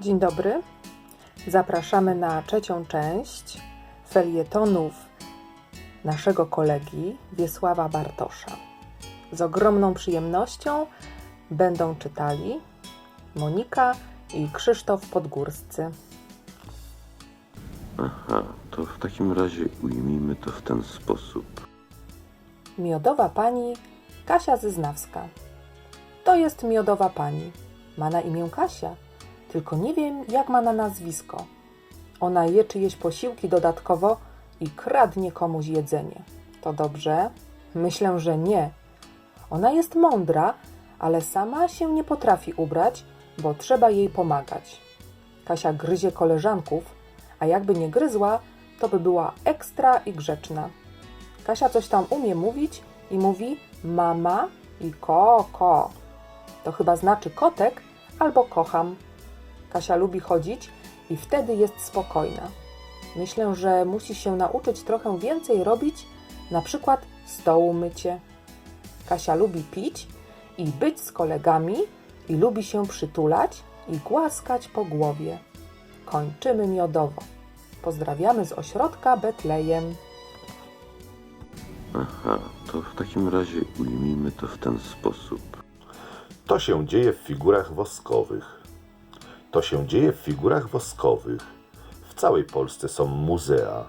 Dzień dobry. Zapraszamy na trzecią część felietonów naszego kolegi Wiesława Bartosza. Z ogromną przyjemnością będą czytali Monika i Krzysztof Podgórscy. Aha, to w takim razie ujmijmy to w ten sposób. Miodowa pani Kasia Zyznawska. To jest miodowa pani. Ma na imię Kasia, tylko nie wiem, jak ma na nazwisko. Ona je czyjeś posiłki dodatkowo i kradnie komuś jedzenie. To dobrze? Myślę, że nie. Ona jest mądra, ale sama się nie potrafi ubrać, bo trzeba jej pomagać. Kasia gryzie koleżanków, a jakby nie gryzła, to by była ekstra i grzeczna. Kasia coś tam umie mówić i mówi mama i ko, ko. To chyba znaczy kotek albo kocham. Kasia lubi chodzić i wtedy jest spokojna. Myślę, że musi się nauczyć trochę więcej robić, na przykład stołu mycie. Kasia lubi pić i być z kolegami i lubi się przytulać i głaskać po głowie. Kończymy miodowo. Pozdrawiamy z ośrodka Betlejem. Aha, to w takim razie ujmijmy to w ten sposób. To się dzieje w figurach woskowych. To się dzieje w figurach woskowych. W całej Polsce są muzea.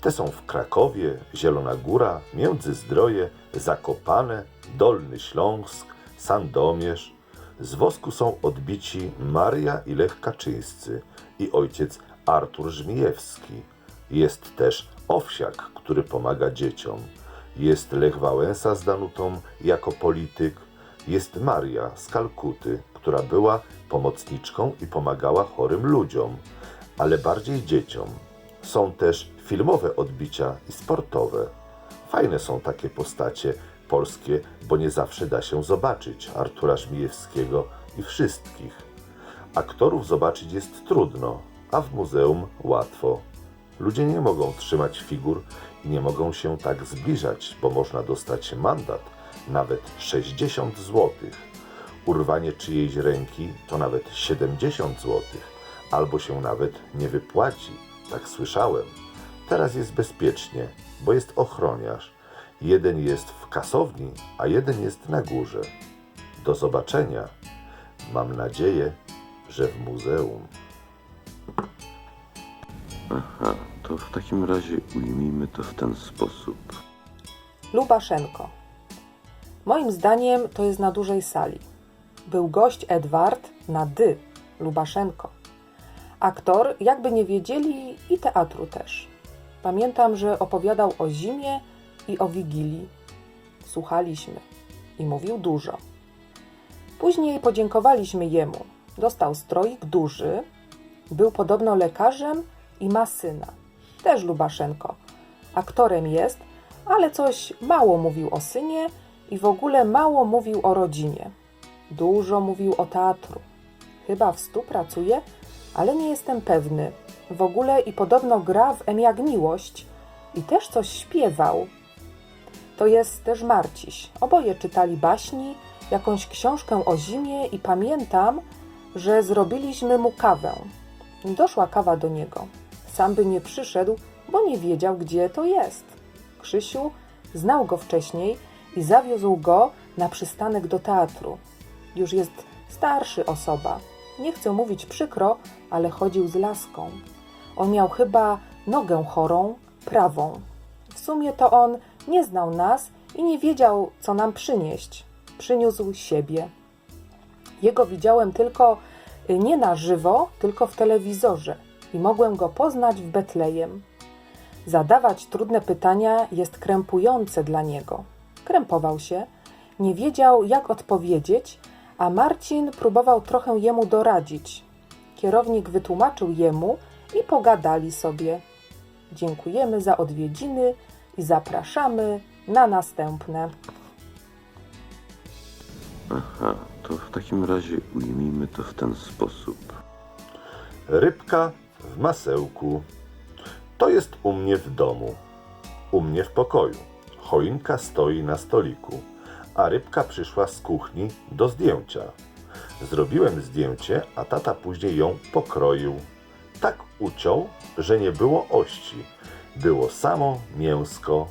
Te są w Krakowie, Zielona Góra, Międzyzdroje, Zakopane, Dolny Śląsk, Sandomierz. Z wosku są odbici Maria i Lech Kaczyńscy i ojciec Artur Żmijewski. Jest też Owsiak, który pomaga dzieciom. Jest Lech Wałęsa z Danutą jako polityk. Jest Maria z Kalkuty, która była pomocniczką i pomagała chorym ludziom, ale bardziej dzieciom. Są też filmowe odbicia i sportowe. Fajne są takie postacie polskie, bo nie zawsze da się zobaczyć Artura Żmijewskiego i wszystkich. Aktorów zobaczyć jest trudno, a w muzeum łatwo. Ludzie nie mogą trzymać figur i nie mogą się tak zbliżać, bo można dostać mandat, nawet 60 zł. Urwanie czyjejś ręki to nawet 70 zł, albo się nawet nie wypłaci, tak słyszałem. Teraz jest bezpiecznie, bo jest ochroniarz. Jeden jest w kasowni, a jeden jest na górze. Do zobaczenia. Mam nadzieję, że w muzeum. Aha, to w takim razie ujmijmy to w ten sposób. Lubaszenko. Moim zdaniem to jest na dużej sali. Był gość Edward na dy, Lubaszenko. Aktor, jakby nie wiedzieli, i teatru też. Pamiętam, że opowiadał o zimie i o wigilii. Słuchaliśmy i mówił dużo. Później podziękowaliśmy jemu. Dostał stroik duży, był podobno lekarzem i ma syna. Też Lubaszenko. Aktorem jest, ale coś mało mówił o synie i w ogóle mało mówił o rodzinie. Dużo mówił o teatru. Chyba w stu pracuje, ale nie jestem pewny. W ogóle i podobno gra w M jak miłość i też coś śpiewał. To jest też Marciś. Oboje czytali baśni, jakąś książkę o zimie i pamiętam, że zrobiliśmy mu kawę. Doszła kawa do niego. Sam by nie przyszedł, bo nie wiedział, gdzie to jest. Krzysiu znał go wcześniej i zawiózł go na przystanek do teatru. Już jest starszy osoba. Nie chcę mówić przykro, ale chodził z laską. On miał chyba nogę chorą, prawą. W sumie to on nie znał nas i nie wiedział, co nam przynieść. Przyniósł siebie. Jego widziałem tylko y, nie na żywo, tylko w telewizorze i mogłem go poznać w Betlejem. Zadawać trudne pytania jest krępujące dla niego. Krępował się, nie wiedział, jak odpowiedzieć, a Marcin próbował trochę jemu doradzić. Kierownik wytłumaczył jemu i pogadali sobie. Dziękujemy za odwiedziny i zapraszamy na następne. Aha, to w takim razie ujmijmy to w ten sposób. Rybka w masełku. To jest u mnie w domu. U mnie w pokoju. Choinka stoi na stoliku, a rybka przyszła z kuchni do zdjęcia. Zrobiłem zdjęcie, a tata później ją pokroił. Tak uciął, że nie było ości. Było samo mięsko.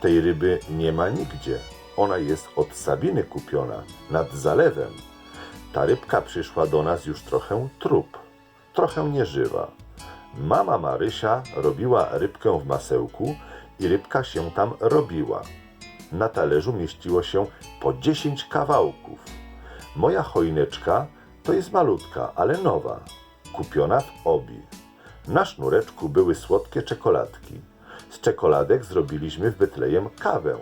Tej ryby nie ma nigdzie. Ona jest od Sabiny kupiona, nad zalewem. Ta rybka przyszła do nas już trochę trup, trochę nieżywa. Mama Marysia robiła rybkę w masełku i rybka się tam robiła. Na talerzu mieściło się po 10 kawałków. Moja choineczka to jest malutka, ale nowa, kupiona w obi. Na sznureczku były słodkie czekoladki. Z czekoladek zrobiliśmy w Betlejem kawę.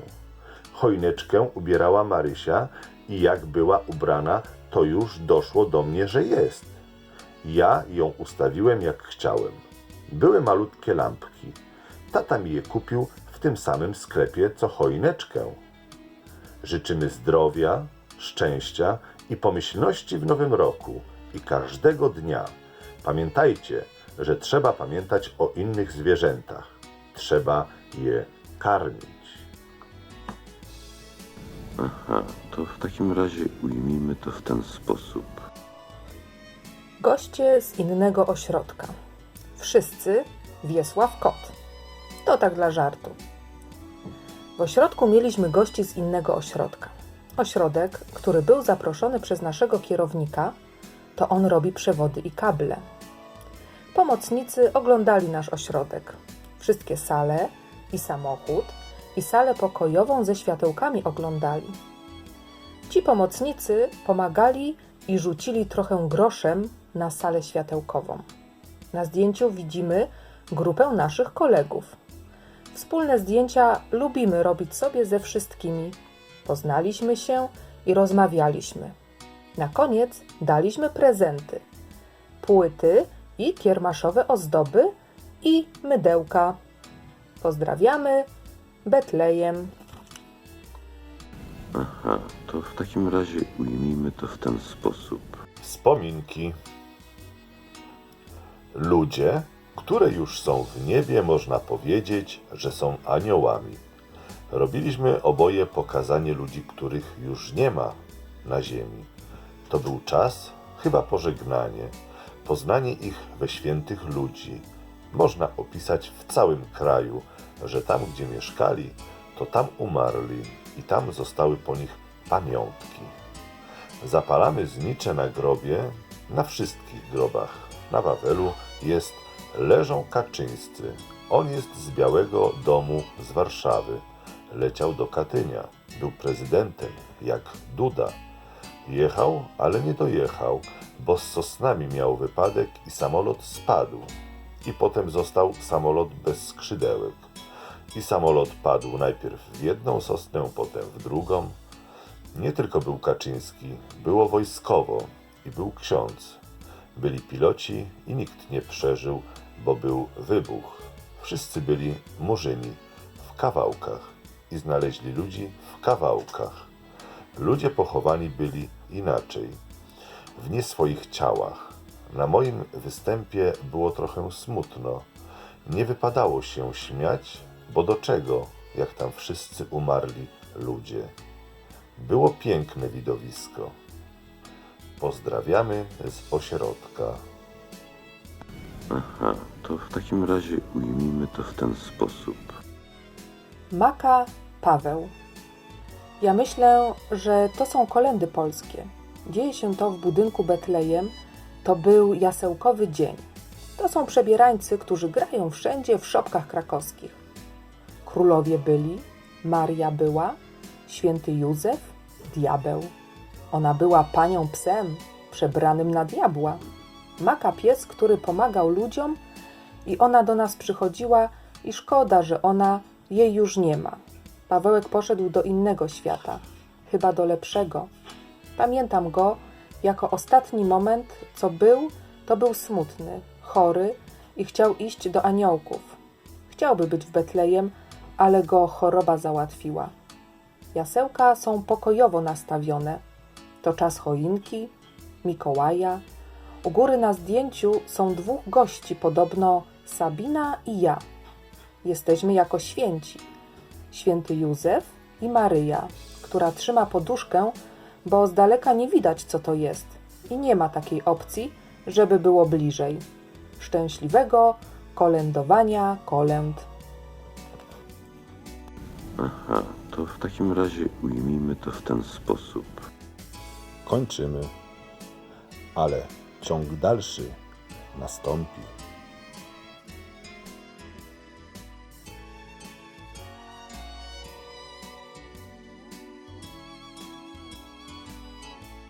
Choineczkę ubierała Marysia i jak była ubrana, to już doszło do mnie, że jest. Ja ją ustawiłem jak chciałem. Były malutkie lampki. Tata mi je kupił w tym samym sklepie co choineczkę. Życzymy zdrowia, szczęścia i pomyślności w nowym roku i każdego dnia. Pamiętajcie, że trzeba pamiętać o innych zwierzętach. Trzeba je karmić. Aha, to w takim razie ujmijmy to w ten sposób. Goście z innego ośrodka. Wszyscy Wiesław Kot. To tak dla żartu. W ośrodku mieliśmy gości z innego ośrodka. Ośrodek, który był zaproszony przez naszego kierownika, to on robi przewody i kable. Pomocnicy oglądali nasz ośrodek. Wszystkie sale i samochód i salę pokojową ze światełkami oglądali. Ci pomocnicy pomagali i rzucili trochę groszem na salę światełkową. Na zdjęciu widzimy grupę naszych kolegów. Wspólne zdjęcia lubimy robić sobie ze wszystkimi. Poznaliśmy się i rozmawialiśmy. Na koniec daliśmy prezenty: płyty i kiermaszowe ozdoby i mydełka. Pozdrawiamy, Betlejem. Aha, to w takim razie ujmijmy to w ten sposób. Wspominki. Ludzie, które już są w niebie, można powiedzieć, że są aniołami. Robiliśmy oboje pokazanie ludzi, których już nie ma na ziemi. To był czas, chyba pożegnanie, poznanie ich we świętych ludzi. Można opisać w całym kraju, że tam, gdzie mieszkali, to tam umarli i tam zostały po nich pamiątki. Zapalamy znicze na grobie, na wszystkich grobach. Na Wawelu jest Leżą Kaczyńscy. On jest z Białego Domu z Warszawy. Leciał do Katynia. Był prezydentem, jak Duda. Jechał, ale nie dojechał, bo z sosnami miał wypadek i samolot spadł. I potem został samolot bez skrzydełek. I samolot padł najpierw w jedną sosnę, potem w drugą. Nie tylko był Kaczyński, było wojskowo i był ksiądz. Byli piloci i nikt nie przeżył, bo był wybuch. Wszyscy byli murzyni w kawałkach i znaleźli ludzi w kawałkach. Ludzie pochowani byli inaczej, w nie swoich ciałach. Na moim występie było trochę smutno. Nie wypadało się śmiać, bo do czego, jak tam wszyscy umarli ludzie. Było piękne widowisko. Pozdrawiamy z ośrodka. Aha, to w takim razie ujmijmy to w ten sposób. Maka Paweł. Ja myślę, że to są kolendy polskie. Dzieje się to w budynku Betlejem. To był jasełkowy dzień. To są przebierańcy, którzy grają wszędzie w szopkach krakowskich. Królowie byli, Maria była, święty Józef, diabeł. Ona była panią psem, przebranym na diabła. Maka pies, który pomagał ludziom i ona do nas przychodziła i szkoda, że ona jej już nie ma. Pawełek poszedł do innego świata, chyba do lepszego. Pamiętam go jako ostatni moment, co był, to był smutny, chory i chciał iść do aniołków. Chciałby być w Betlejem, ale go choroba załatwiła. Jasełka są pokojowo nastawione. To czas choinki, Mikołaja. U góry na zdjęciu są dwóch gości, podobno Sabina i ja. Jesteśmy jako święci. Święty Józef i Maryja, która trzyma poduszkę, bo z daleka nie widać, co to jest. i nie ma takiej opcji, żeby było bliżej. Szczęśliwego kolędowania kolęd. Aha, to w takim razie ujmijmy to w ten sposób. Kończymy, ale ciąg dalszy nastąpi.